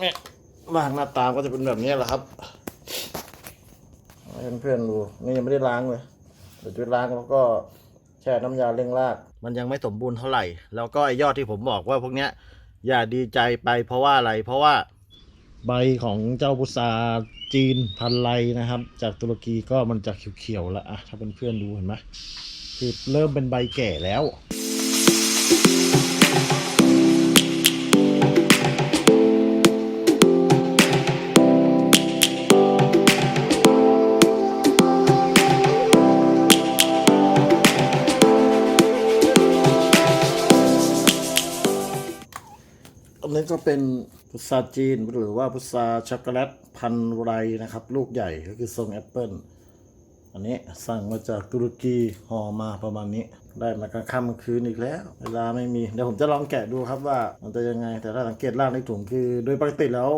เนี่ยล่างหน้าตามก็จะเป็นแบบนี้แหละครับให้เพื่อนๆดูนี่ยังไม่ได้ล้างเลยเดี๋ยวจะล้างแล้วก็แช่น้ำยาเร่งราก มันยังไม่สมบูรณ์เท่าไหร่ แล้วก็ไอยอดที่ผมบอกว่าพวกเนี้ย อย่าดีใจไปเพราะว่าอะไร เพราะว่าใบของเจ้าพุทราจีนพันไลนะครับ จากตุรกีก็มันจะเขียวๆแล้วอะถ้าเป็นเพื่อนดูเห็นไหมคือเริ่มเป็นใบแก่แล้ว นนี้ก็เป็นพุทราจีนหรือว่าพุทราช็อกโกแลตพันไรนะครับ ลูกใหญ่ก็คือทรงแอปเปิลอันนี้สั่งมาจากตุรกีห่อมาประมาณนี้ ได้มากลางค่ำกลางคืนอีกแล้ว เวลาไม่มี เดี๋ยวผมจะลองแกะดูครับว่ามันจะยังไงแต่ถ้าสังเกตล่างในถุงคือ โดยปกติแล้ว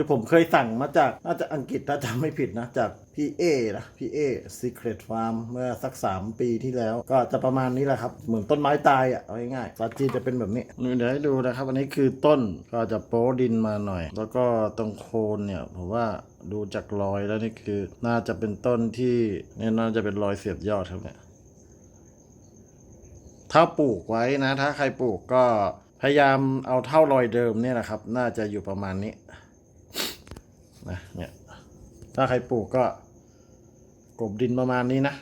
คือผมเคยสั่งมาจากน่าจะอังกฤษถ้าจำไม่ผิดนะ จากพี่เอนะพี่เอ Secret Farm เมื่อสัก 3 ปีที่แล้ว ก็จะประมาณนี้แหละครับ เหมือนต้นไม้ตายอะเอาง่ายๆซาจีนจะเป็นแบบนี้เดี๋ยวให้ดูนะครับ อันนี้คือต้นก็จะโป๊ดินมาหน่อย แล้วก็ตรงโคนเนี่ยผมว่าดูจากรอยแล้วนี่คือ น่าจะเป็นต้นที่เนี่ยน่าจะเป็นรอยเสียบยอดครับเนี่ยถ้าปลูกไว้นะ ถ้าใครปลูกก็พยายามเอาเท่ารอยเดิมเนี่ยนะครับ น่าจะอยู่ประมาณนี้ นะเนี่ยถ้าใครปลูกก็กลบดินประมาณนี้นะ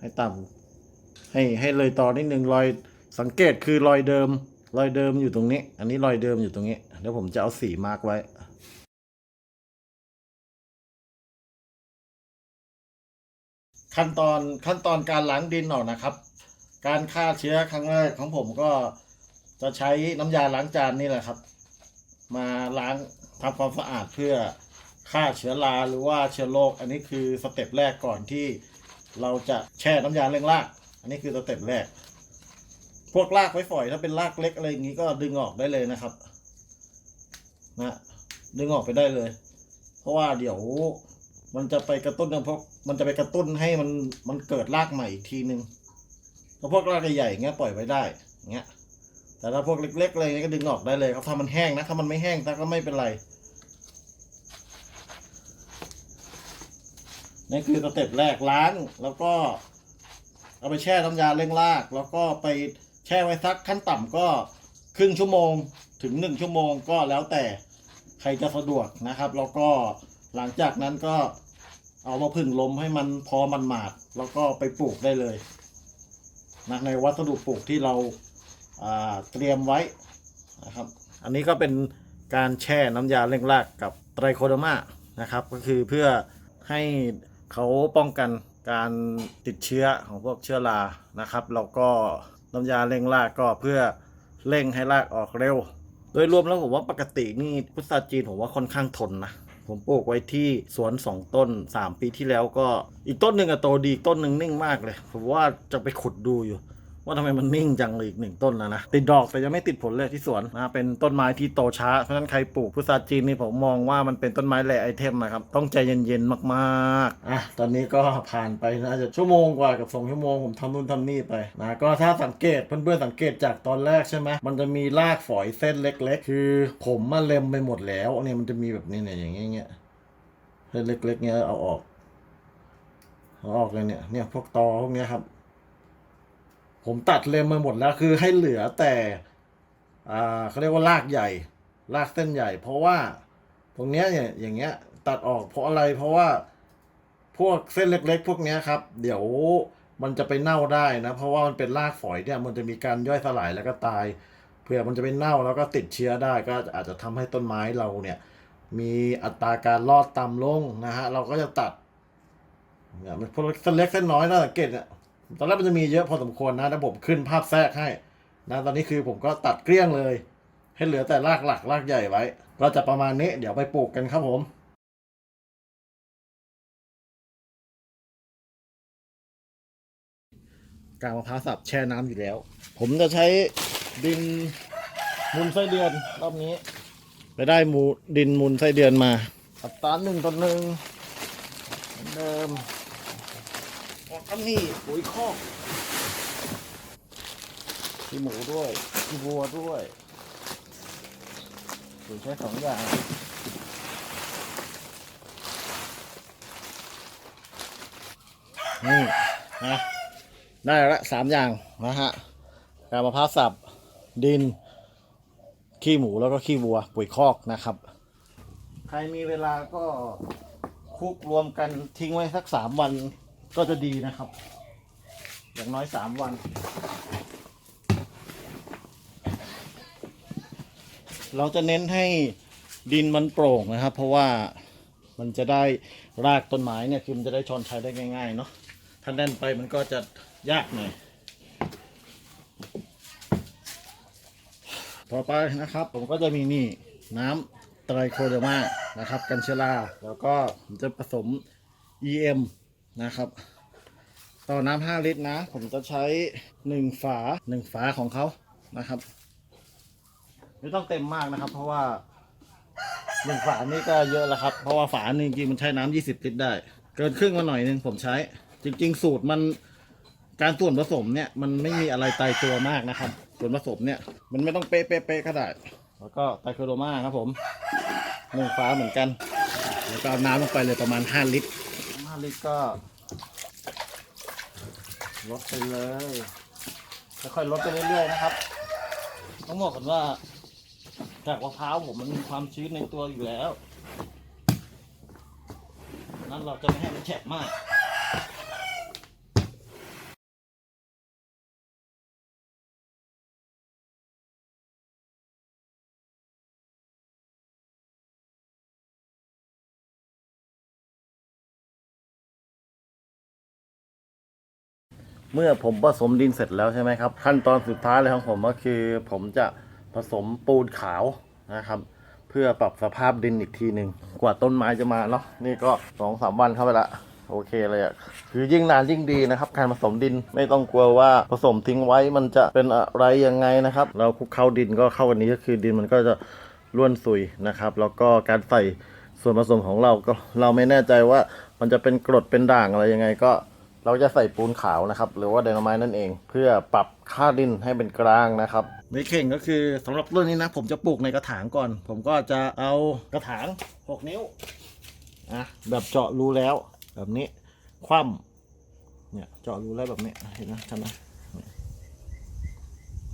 ให้ต่ำให้ให้เลยต่อนิดนึงรอยสังเกตคือรอยเดิม รอยเดิมอยู่ตรงนี้ อันนี้รอยเดิมอยู่ตรงนี้เดี๋ยวผมจะเอาสีมาร์กไว้ขั้นตอนขั้นตอนการล้างดินออกนะครับ การฆ่าเชื้อครั้งแรกของผมก็จะใช้น้ำยาล้างจานนี่แหละครับ มาล้างทำความสะอาดเพื่อ ฆ่าเชื้อราหรือว่าเชื้อโรคอันนี้คือสเต็ปแรกก่อนที่เราจะแช่น้ำยาเร่งราก อันนี้คือสเต็ปแรก พวกรากไว้ฝอยถ้าเป็นรากเล็กอะไรอย่างนี้ก็ดึงออกได้เลยนะครับ นะดึงออกไปได้เลย เพราะว่าเดี๋ยวมันจะไปกระตุ้นกันพวกมันจะไปกระตุ้นให้มันมันเกิดรากใหม่อีกทีนึงถ้าพวกรากใหญ่ๆเงี้ยปล่อยไว้ได้เงี้ยแต่ถ้าพวกเล็กๆอะไรเงี้ยก็ดึงออกได้เลยครับถ้ามันแห้งนะถ้ามันไม่แห้งก็ไม่เป็นไร นี่คือสเต็ปแรกล้างแล้วก็ เอาไปแช่น้ำยาเร่งราก แล้วก็ไปแช่ไว้สักขั้นต่ำก็ครึ่งชั่วโมงถึงหนึ่งชั่วโมงก็แล้วแต่ใครจะสะดวกนะครับ แล้วก็หลังจากนั้นก็เอามาพึ่งลมให้มันพอมันหมาด แล้วก็ไปปลูกได้เลยนะในวัสดุปลูกที่เราอ่าเตรียมไว้นะครับ อันนี้ก็เป็นการแช่น้ำยาเร่งรากกับไตรโคโดมานะครับ ก็คือเพื่อให้ เขาป้องกันการติดเชื้อของพวกเชื้อรานะครับ แล้วก็น้ำยาเร่งรากก็เพื่อเร่งให้รากออกเร็ว โดยรวมแล้วผมว่าปกตินี่พุทราจีนผมว่าค่อนข้างทนนะผมปลูกไว้ที่สวนสองต้นสามปีที่แล้วก็อีกต้นหนึ่งอะโตดีต้นหนึ่งนิ่งมากเลย ผมว่าจะไปขุดดูอยู่ ว่าทำไมมันนิ่งจังเลยอีกหนึ่งต้นแล้วนะติดดอกแต่ยังไม่ติดผลเลยที่สวนนะเป็นต้นไม้ที่โตช้าเพราะฉะนั้นใครปลูกพุทราจีนนี่ผมมองว่ามันเป็นต้นไม้แหล่ไอเทมนะครับต้องใจเย็นๆมากๆอะตอนนี้ก็ผ่านไปน่าจะชั่วโมงกว่ากับสองชั่วโมงผมทำนู่นทำนี่ไปนะก็ถ้าสังเกตเพื่อนๆสังเกตจากตอนแรกใช่ไหมมันจะมีรากฝอยเส้นเล็ก ๆ คือผมมาเล็มไปหมดแล้วเนี่ยมันจะมีแบบนี้เนี่ยอย่างเงี้ยเส้นเล็กๆเงี้ยเอาออกเอาออกเลยเนี่ยเนี่ยพวกตอพวกเนี้ยครับ ผมตัดเลมมาหมดแล้วคือให้เหลือแต่อ่าเขาเรียกว่ารากใหญ่รากเส้นใหญ่ เพราะว่าตรงเนี้ยอย่างเงี้ยตัดออกเพราะอะไรเพราะว่าพวกเส้นเล็ก ๆ พวกเนี้ยครับ เดี๋ยวมันจะไปเน่าได้นะ เพราะว่ามันเป็นรากฝอยเนี่ย มันจะมีการย่อยสลายแล้วก็ตายเผื่อมันจะไปเน่าแล้วก็ติดเชื้อได้ก็อาจจะทำให้ต้นไม้เราเนี่ย มีอัตราการรอดต่ำลงนะฮะเราก็จะตัดเนี่ยมันพวกเส้นเล็กเส้นน้อยน่าสังเกตเนี่ย ตอนแรกมันจะมีเยอะพอสมควรนะแต่ผมขึ้นภาพแทรกให้นะตอนนี้คือผมก็ตัดเกลี้ยงเลย ให้เหลือแต่รากหลักรากใหญ่ไว้ ก็จะประมาณนี้เดี๋ยวไปปลูกกันครับผมกางมะพร้าวสับแช่น้ำอยู่แล้ว ผมจะใช้ดินมูลไส้เดือนรอบนี้ ไปได้มูดินมูลไส้เดือนมา อัตราหนึ่งต่อหนึ่งเหมือนเดิม อันนี่ปุ๋ยคอกที่หมูด้วยที่วัวด้วยปุ๋ยใช้สองอย่างนี่นะได้แล้วละสามอย่างนะฮะกามะพร้าวสับดิน ขี้หมูแล้วก็ขี้วัว ปุ๋ยคอกนะครับ ใครมีเวลาก็คุกรวมกันทิ้งไว้สักสามวัน ก็จะดีนะครับ อย่างน้อยสามวัน เราจะเน้นให้ดินมันโปร่งนะครับ เพราะว่ามันจะได้รากต้นไม้เนี่ยคือมันจะได้ชอนใช้ได้ง่ายๆเนาะถ้าแน่นไปมันก็จะยากหน่อยต่อไปนะครับ ผมก็จะมีนี่น้ำไตรโคเดอร์มานะครับ กันเชลา แล้วก็ผมจะผสม EM นะครับ ต่อน้ำ5ลิตรนะ ผมจะใช้1ฝา1ฝาของเขานะครับ ไม่ต้องเต็มมากนะครับ เพราะว่าหนึ่งฝานี่ก็เยอะแล้วครับ เพราะว่าฝาหนึ่งจริงมันใช้น้ำ20ลิตรได้ เกินครึ่งมาหน่อยนึงผมใช้ จริง ๆ สูตรมันการส่วนผสมเนี่ยมันไม่มีอะไรตายตัวมากนะครับ ส่วนผสมเนี่ยมันไม่ต้องเป๊ะเป๊ะเป๊ะก็ได้แล้วก็ไตรโคโดมาครับผมหนึ่งฝาเหมือนกัน แล้วก็เอาน้ำลงไปเลยประมาณ 5 ลิตร 5ลิตรก็ลดไปเลยค่อยลดไปเรื่อยๆนะครับ ต้องบอกก่อนว่าจากมะพร้าวผมมันมีความชื้นในตัวอยู่แล้ว นั้นเราจะไม่ให้มันแฉะมาก เมื่อผมผสมดินเสร็จแล้วใช่ไหมครับ ขั้นตอนสุดท้ายเลยของผมก็คือ ผมจะผสมปูนขาวนะครับ เพื่อปรับสภาพดินอีกทีหนึ่งกว่าต้นไม้จะมาเนาะนี่ก็สองสามวันเข้าไปละโอเคเลยอะคือยิ่งนานยิ่งดีนะครับ การผสมดินไม่ต้องกลัวว่าผสมทิ้งไว้มันจะเป็นอะไรยังไงนะครับ เราคลุกเข้าดินก็เข้าวันนี้ก็คือดินมันก็จะร่วนซุยนะครับ แล้วก็การใส่ส่วนผสมของเราก็เราไม่แน่ใจว่ามันจะเป็นกรดเป็นด่างอะไรยังไงก็ เราจะใส่ปูนขาวนะครับ หรือว่าไดนาไมต์นั่นเอง เพื่อปรับค่าดินให้เป็นกลางนะครับไม่เข่งก็คือสำหรับรุ่นนี้นะ ผมจะปลูกในกระถางก่อน ผมก็จะเอากระถาง 6 นิ้วอะแบบเจาะรูแล้ว แบบนี้ คว่ำเนี่ยเจาะรูแล้วแบบนี้เห็นไหมทำไหม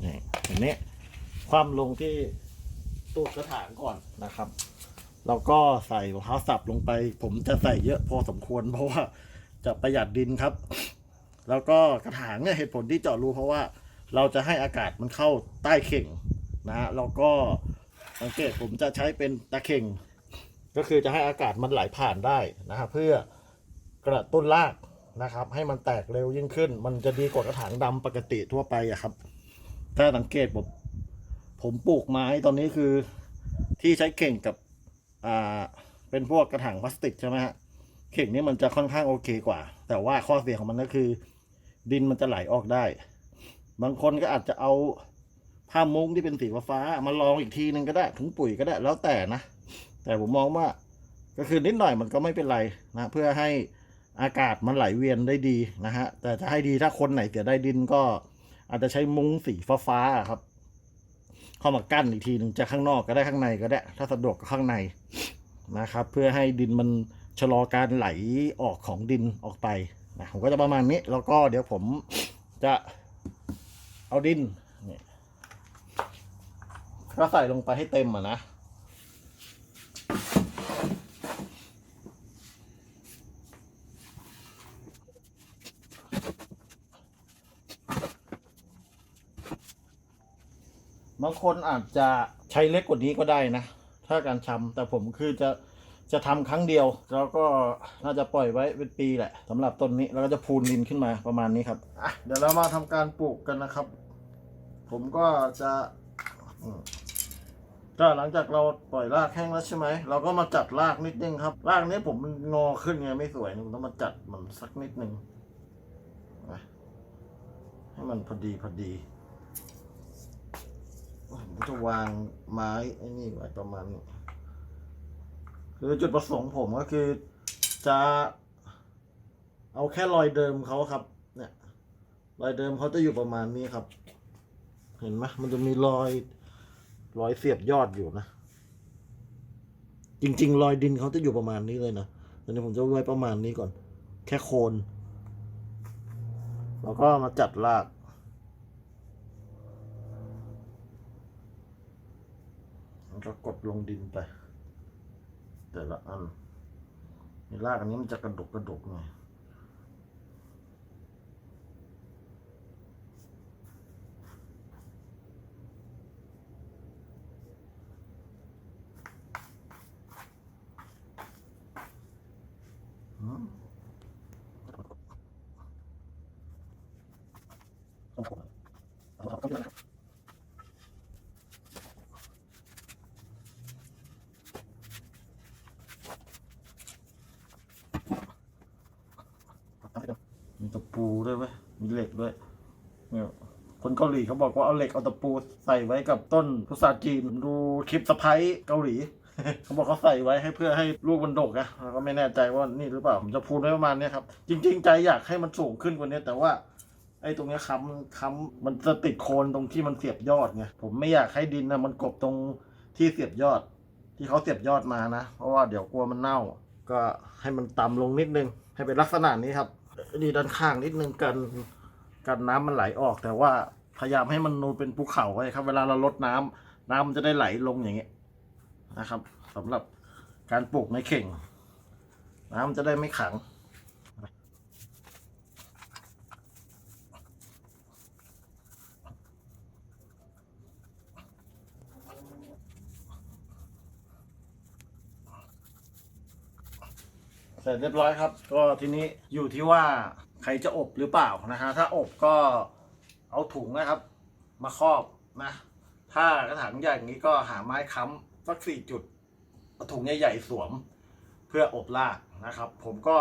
นี่เห็นนี้คว่ำลงที่ตูดกระถางก่อนนะครับแล้วก็ใส่มะพร้าวสับลงไป ผมจะใส่เยอะพอสมควรเพราะว่า จะประหยัดดินครับ แล้วก็กระถางเนี่ยเหตุผลที่เจาะรูเพราะว่าเราจะให้อากาศมันเข้าใต้เข่งนะฮะแล้วก็สังเกตผมจะใช้เป็นตะเข่ง ก็คือจะให้อากาศมันไหลผ่านได้นะครับเพื่อกระตุ้นรากนะครับ ให้มันแตกเร็วยิ่งขึ้น มันจะดีกว่ากระถางดำปกติทั่วไปอะครับ ถ้าสังเกตผมผมปลูกไม้ตอนนี้คือที่ใช้เข่งกับอ่าเป็นพวกกระถางพลาสติกใช่ไหมฮะ เข่งนี้มันจะค่อนข้างโอเคกว่า แต่ว่าข้อเสียของมันก็คือ ดินมันจะไหลออกได้ บางคนก็อาจจะเอาผ้ามุ้งที่เป็นสีฟ้ามาลองอีกทีนึงก็ได้ถุงปุ๋ยก็ได้ แล้วแต่นะ แต่ผมมองว่า ก็คือนิดหน่อยมันก็ไม่เป็นไรนะเพื่อให้อากาศมันไหลเวียนได้ดีนะฮะ แต่จะให้ดีถ้าคนไหนเสียได้ดินก็อาจจะใช้มุ้งสีฟ้าๆครับ เข้ามากั้นอีกทีหนึ่งจะข้างนอกก็ได้ข้างในก็ได้ ถ้าสะดวกก็ข้างในนะครับ เพื่อให้ดินมัน ชะลอการไหลออกของดินออกไปนะผมก็จะประมาณนี้ แล้วก็เดี๋ยวผมจะเอาดินเนี่ยก็ใส่ลงไปให้เต็มอะนะบางคนอาจจะใช้เล็กกว่านี้ก็ได้นะ ถ้าการชำแต่ผมคือจะ จะทำครั้งเดียวแล้วก็น่าจะปล่อยไว้เป็นปีแหละสำหรับต้นนี้แล้วก็จะพูนดินขึ้นมาประมาณนี้ครับอะเดี๋ยวเรามาทำการปลูกกันนะครับ ผมก็จะก็หลังจากเราปล่อยรากแห้งแล้วใช่ไหมเราก็มาจัดรากนิดนึงครับ รากนี้ผมมันงอขึ้นไงไม่สวยผมต้องมาจัดมันสักนิดนึงให้มันพอดีพอดีผมจะวางไม้ไอ้นี่ไว้ประมาณนี้ คือจุดประสงค์ผมก็คือจะเอาแค่รอยเดิมเขาครับ เนี่ย รอยเดิมเขาจะอยู่ประมาณนี้ครับ เห็นไหมมันจะมีรอยรอยเสียบยอดอยู่นะ จริง ๆ รอยดินเขาจะอยู่ประมาณนี้เลยนะตอนนี้ผมจะไว้ประมาณนี้ก่อน แค่โคนแล้วก็มาจัดรากแล้วก็กดลงดินไป แต่ละอันนี่รากอันนี้มันจะกระดกกระดกหน่อยอืมมีตะ ปูด้วยไหมมีเหล็กด้วยเนี่ยคนเกาหลีเขาบอกว่าเอาเหล็กเอาตะปูใส่ไว้กับต้นพุทราจีนดูคลิปสะพ้ายเกาหลีเขาบอกเขาใส่ไว้ให้เพื่อให้ลูกมันดกนะเราก็ไม่แน่ใจว่านี่หรือเปล่าผมจะพูดไว้ประมาณนี้ครับ จริง ๆ ใจอยากให้มันสูงขึ้นกว่านี้แต่ว่าไอ้ตรงนี้ค้ำค้ำมันจะติดโคนตรงที่มันเสียบยอดไงผมไม่อยากให้ดินนะมันกบตรงที่เสียบยอด ที่เขาเสียบยอดมานะ เพราะว่าเดี๋ยวกลัวมันเน่า ก็ให้มันต่ำลงนิดนึงให้เป็นลักษณะนี้ครับ ดีด้านข้างนิดนึงกันกันน้ำมันไหลออก แต่ว่าพยายามให้มันนูนเป็นภูเขาไว้ครับ เวลาเราลดน้ำน้ำมันจะได้ไหลลงอย่างเงี้ยนะครับสำหรับการปลูกในเข่ง น้ำมันจะได้ไม่ขัง สร็จเรียบร้อยครับ ก็ทีนี้อยู่ที่ว่าใครจะอบหรือเปล่านะฮะถ้าอบก็เอาถุงนะครับ มาครอบนะ ถ้ากระถางใหญ่อย่างนี้ก็หาไม้ค้ำสักสี่จุดเอาถุงใหญ่ๆสวม เพื่ออบรากนะครับ ผมก็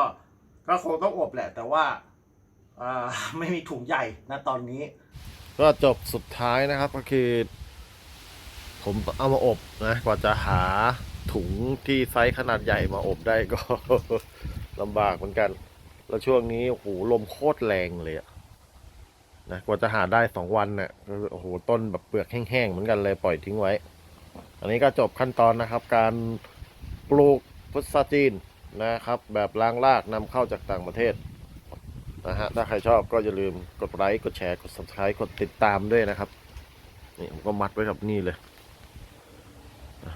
ก็คงต้องอบแหละ แต่ว่าอ่าไม่มีถุงใหญ่นะตอนนี้ ก็จบสุดท้ายนะครับก็คือ ผมเอามาอบนะกว่าจะหา ถุงที่ไซส์ขนาดใหญ่มาอบได้ก็ ลำบากเหมือนกัน แล้วช่วงนี้โอ้โหลมโคตรแรงเลยอะนะกว่าจะหาได้สองวันเนี่ยโอ้โหต้นแบบเปลือกแห้งๆเหมือนกันเลยปล่อยทิ้งไว้ อันนี้ก็จบขั้นตอนนะครับ การปลูกพุทราจีนนะครับ แบบล้างรากนำเข้าจากต่างประเทศนะฮะถ้าใครชอบก็อย่าลืมกดไลค์กดแชร์กด subscribe กดติดตามด้วยนะครับนี่ผมก็มัดไว้กับนี่เลย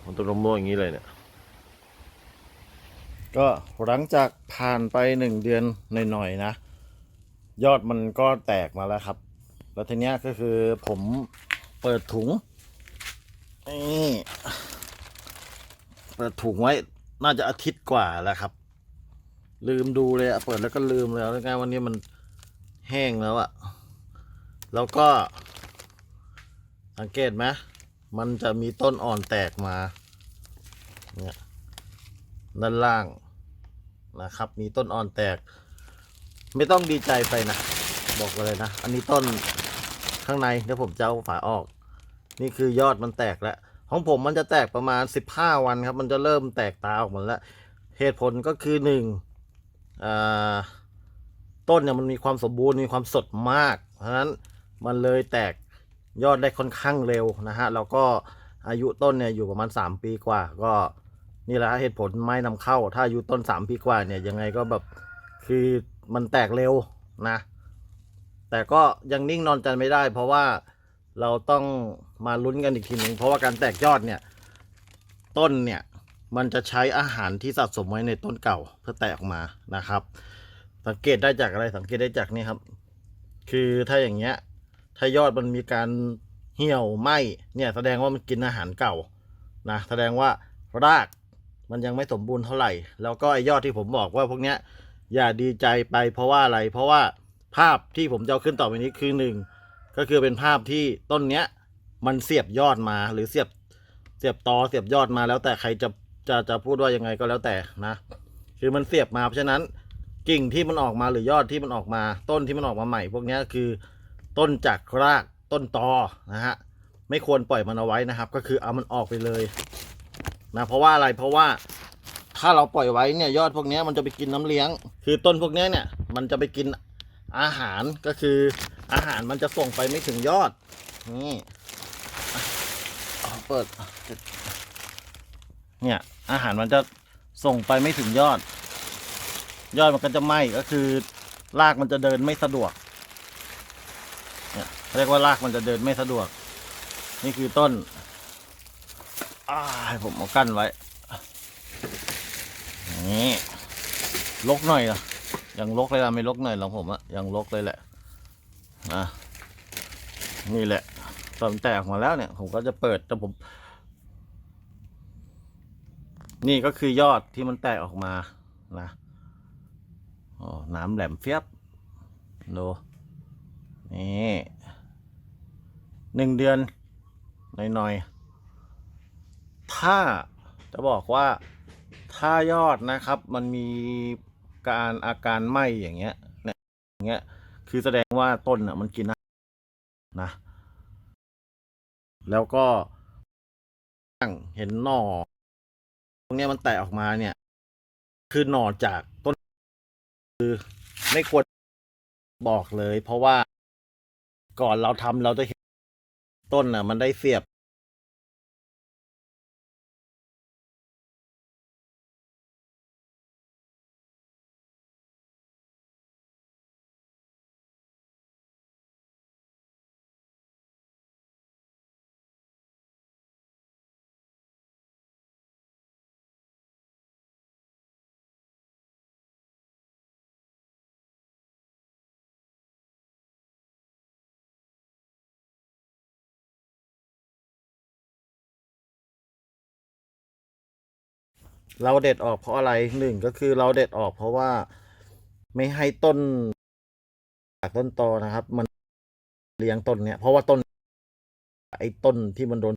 มันต้นมะม่วงอย่างนี้เลยเนี่ย ก็หลังจากผ่านไปหนึ่งเดือนหน่อยๆนะ ยอดมันก็แตกมาแล้วครับ แล้วทีเนี้ยก็คือผมเปิดถุงนี่เปิดถุงไว้น่าจะอาทิตย์กว่าแล้วครับ ลืมดูเลยอะเปิดแล้วก็ลืมแล้วแล้วไงวันนี้มันแห้งแล้วอะแล้วก็สังเกตไหม มันจะมีต้นอ่อนแตกมาเนี่ยด้านล่างนะครับ มีต้นอ่อนแตก ไม่ต้องดีใจไปนะ บอกเลยนะ อันนี้ต้นข้างในเดี๋ยวผมจะเอาฝาออก นี่คือยอดมันแตกแล้วของผมมันจะแตกประมาณ 15 วันครับ มันจะเริ่มแตกตาออกหมดแล้ว เหตุผลก็คือหนึ่งอ่าต้นเนี่ยมันมีความสมบูรณ์มีความสดมาก เพราะฉะนั้นมันเลยแตก ยอดได้ค่อนข้างเร็วนะฮะแล้วก็อายุต้นเนี่ยอยู่ประมาณ 3 ปีกว่า ก็นี่แหละเหตุผลไม้นำเข้า ถ้าอายุต้น 3 ปีกว่าเนี่ยยังไงก็แบบคือมันแตกเร็วนะ แต่ก็ยังนิ่งนอนใจไม่ได้ เพราะว่าเราต้องมาลุ้นกันอีกทีหนึ่งเพราะว่าการแตกยอดเนี่ยต้นเนี่ยมันจะใช้อาหารที่สะสมไว้ในต้นเก่าเพื่อแตกออกมานะครับ สังเกตได้จากอะไรสังเกตได้จากนี่ครับ คือถ้าอย่างเงี้ย ถ้ายอดมันมีการเหี่ยวไหมเนี่ยแสดงว่ามันกินอาหารเก่านะแสดงว่ารากมันยังไม่สมบูรณ์เท่าไหร่ แล้วก็ไอยอดที่ผมบอกว่าพวกเนี้ยอย่าดีใจไปเพราะว่าอะไร เพราะว่าภาพที่ผมจะเอาขึ้นต่อไปนี้คือหนึ่งก็คือเป็นภาพที่ต้นเนี้ย มันเสียบยอดมาหรือเสียบเสียบตอเสียบยอดมาแล้วแต่ใครจะจะจะพูดว่ายังไงก็แล้วแต่นะ คือมันเสียบมาเพราะฉะนั้นกิ่งที่มันออกมาหรือยอดที่มันออกมาต้นที่มันออกมาใหม่ พวกนี้คือ ต้นจากรากต้นตอนะฮะไม่ควรปล่อยมันเอาไว้นะครับ ก็คือเอามันออกไปเลยนะเพราะว่าอะไรเพราะว่าถ้าเราปล่อยไว้เนี่ยยอดพวกนี้มันจะไปกินน้ำเลี้ยง คือต้นพวกนี้เนี่ยมันจะไปกินอาหารก็คืออาหารมันจะส่งไปไม่ถึงยอดนี่เปิดเนี่ยอาหารมันจะส่งไปไม่ถึงยอด ยอดมันก็จะไหม้ก็คือรากมันจะเดินไม่สะดวก เรียกว่ารากมันจะเดินไม่สะดวก นี่คือต้นอ่าให้ผมเอากั้นไว้ นี่ลกหน่อยอะยังลกเลยอะไม่ลกหน่อยหรอกผมอะยังลกเลยแหละอะนี่แหละ ตอนแตกออกมาแล้วเนี่ย ผมก็จะเปิดแต่ผม นี่ก็คือยอดที่มันแตกออกมานะอ๋อน้ำแหลมเฟียบดูนี่ หนึ่งเดือนหน่อยๆ ถ้าจะบอกว่าถ้ายอดนะครับมันมีการอาการไหมอย่างเงี้ยเนี่ยอย่างเงี้ยคือแสดงว่าต้นอะมันกินนะ แล้วก็เห็นหน่อตรงเนี้ยมันแตกออกมาเนี่ย คือหน่อจากต้น คือไม่ควรบอกเลย เพราะว่าก่อนเราทำเราจะเห็น ต้นอะ มันได้เสียบ เราเด็ดออกเพราะอะไรหนึ่งก็คือเราเด็ดออกเพราะว่าไม่ให้ต้นจากต้นตอนะครับ มันเลี้ยงต้นเนี่ยเพราะว่าต้น ไอ้ต้นที่มันโดน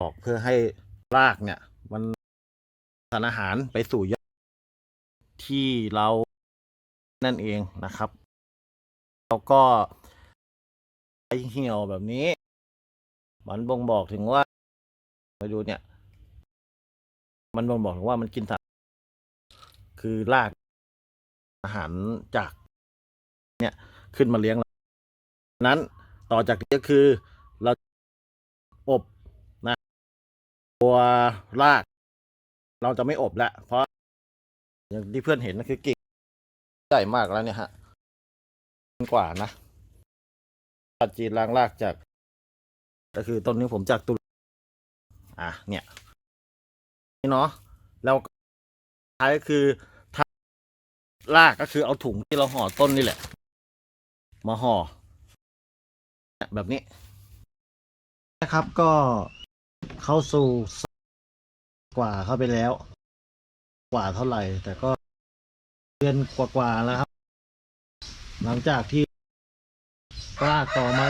ออกเพื่อให้รากเนี่ย มันสารอาหารไปสู่ยอดที่เรานั่นเองนะครับแล้วก็ไอเหี่ยวแบบนี้ มันบ่งบอกถึงว่าไปดูเนี่ย มันบ่งบอกถึงว่ามันกินสัตว์คือรากอาหารจาก เนี่ยขึ้นมาเลี้ยงเรานั้นต่อจากนี้ก็คือเราอบนะตัวราก เราจะไม่อบแล้วเพราะ อย่างที่เพื่อนเห็นนะคือกิ่งใหญ่มากแล้วเนี่ยฮะกว่านะปัจจีนล้างรากจาก ก็คือต้นนี้ผมจากตุลอะเนี่ย เนาะแล้วท้ายก็คือถ้ารากก็คือเอาถุงที่เราห่อต้นนี่แหละ มาห่อ แบบนี้นะครับก็เข้าสู่กว่าเข้าไปแล้ว กว่าเท่าไหร่ แต่ก็เดือนกว่าๆแล้วครับ หลังจากที่รากต่อมา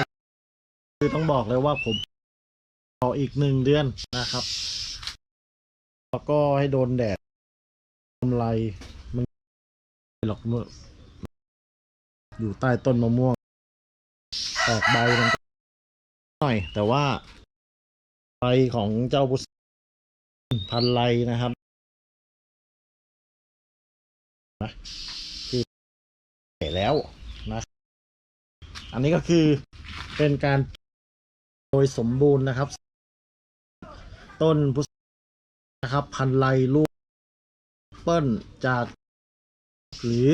คือต้องบอกเลยว่าผมต่ออีกหนึ่งเดือนนะครับ แล้วก็ให้โดนแดดกำไรมันหรอกเมื่ออยู่ใต้ต้นมะม่วง ออกใบมันหน่อย แต่ว่าใบของเจ้าพุทธพันไรนะครับนะคือเห็นแล้วนะอันนี้ก็คือเป็นการโดยสมบูรณ์นะครับ ต้นพุทธ นะครับ พันไรลูกเปิ้ลจาก หรือ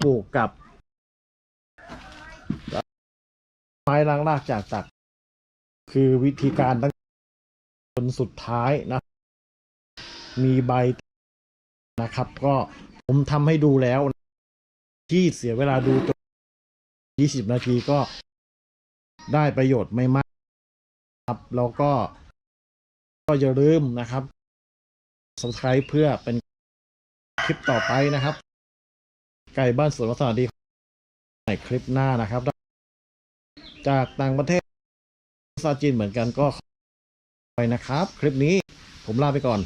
ปลูกกับไม้ล้างรากจากตัก คือวิธีการตั้งจนสุดท้ายนะ มีใบนะครับ ก็ผมทำให้ดูแล้ว ที่เสียเวลาดูจน20 นาทีก็ได้ประโยชน์ไม่มากครับ แล้วก็ ก็อย่าลืมนะครับ subscribe เพื่อเป็นคลิปต่อไปนะครับ ไก่บ้านสวนวัฒนดีในคลิปหน้านะครับ จากต่างประเทศซาษาจีนเหมือนกันก็ไปนะครับ คลิปนี้ผมลาไปก่อน